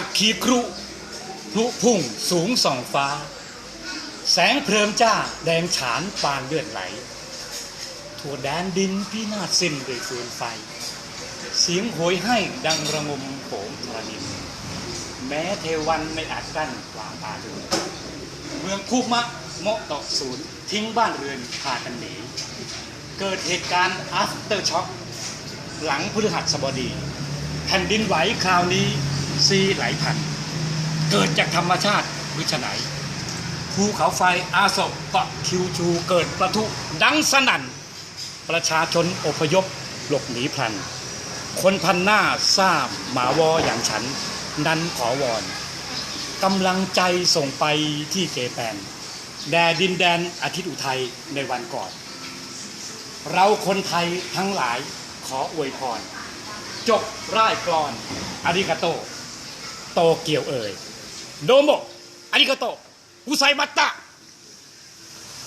อัคคีครุพลุพุ่งสูงส่องฟ้า แสงเพลิมจ้าแดงฉานปานเลือดไหล ทั่วแดนดินพินาศสิ้นด้วยฟืนไฟ เสียงโหยให้ดังระงมโขงธรณินแม้เทวันไม่อาจกั้นกวางอาดูเมืองคูมะเมาะตอกศูนย์ทิ้งบ้านเรือนพากันหนีเกิดเหตุการณ์ after shock หลังพฤหัสบดี แผ่นดินไหวคราวนี้ ซีไหลพันเกิดจากธรรมชาติวิชไหนภูเขาไฟอาศกเกาะคิวชูเกิดประทุดังสนั่น ประชาชนอพยพหลบหนีพลัน คนพันหน้าทราบหมาวออย่างฉัน นั้นขอวอนกำลังใจส่งไปที่เกแปนแดดินแดนอาทิตย์อุทัยในวันก่อน เราคนไทยทั้งหลายขออวยพร จบร่ายกลอนอาริกาโต โตเกียวเอ่ยโดโมอาริกาโตอุไซมัตตะ